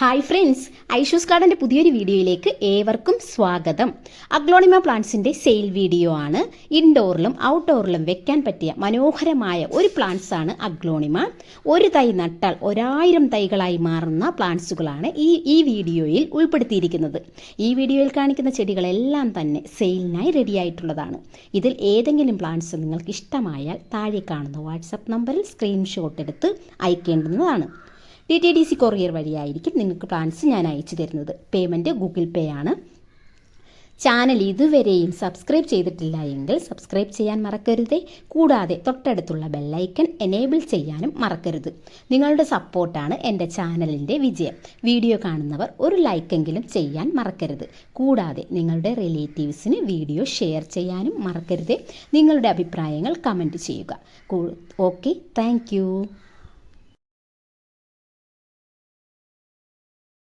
Hi friends Aishu's ഗാർഡന്റെ പുതിയൊരു വീഡിയോയിലേക്ക് ഏവർക്കും സ്വാഗതം. അഗ്ലോണിമ പ്ലാന്റ്സിന്റെ സെയിൽ വീഡിയോ ആണ്. ഇൻഡോറിലും ഔട്ട്ഡോറിലും വെക്കാൻ പറ്റിയ മനോഹരമായ ഒരു പ്ലാന്റ്സ് ആണ് അഗ്ലോണിമ ഒരു തൈ നട്ടാൽ ഒരായിരം തൈകളായി മാറുന്ന പ്ലാന്റ്സുകളാണ് ഈ ഈ വീഡിയോയിൽ ഉൾപ്പെടുത്തിയിരിക്കുന്നത്. ഈ വീഡിയോയിൽ കാണിക്കുന്ന ചെടികളെല്ലാം തന്നെ സെയിലിനായി റെഡിയായിട്ടുള്ളതാണ് ഇതിൽ ഏതെങ്കിലും പ്ലാന്റ്സ് നിങ്ങൾക്ക് ഇഷ്ടമായാൽ താഴെ കാണുന്ന വാട്സപ്പ് നമ്പറിൽ സ്ക്രീൻഷോട്ട് എടുത്ത് അയക്കേണ്ടുന്നതാണ്. D T D C courier വഴിയായിരിക്കും നിങ്ങൾക്ക് പ്ലാൻസ് ഞാൻ അയച്ചു തരുന്നത്. പേയ്മെന്റ് ഗൂഗിൾ പേ ആണ്. ചാനൽ ഇതുവരെയും സബ്സ്ക്രൈബ് ചെയ്തിട്ടില്ല എങ്കിൽ സബ്സ്ക്രൈബ് ചെയ്യാൻ മറക്കരുതേ. കൂടാതെ തൊട്ടടുത്തുള്ള ബെല്ലൈക്കൺ എനേബിൾ ചെയ്യാനും മറക്കരുത്. നിങ്ങളുടെ സപ്പോർട്ടാണ് എന്റെ ചാനലിന്റെ വിജയം. വീഡിയോ കാണുന്നവർ ഒരു ലൈക്കെങ്കിലും ചെയ്യാൻ മറക്കരുത്. കൂടാതെ നിങ്ങളുടെ റിലേറ്റീവ്സിന് വീഡിയോ ഷെയർ ചെയ്യാനും മറക്കരുത്. നിങ്ങളുടെ അഭിപ്രായങ്ങൾ കമന്റ് ചെയ്യുക. Okay thank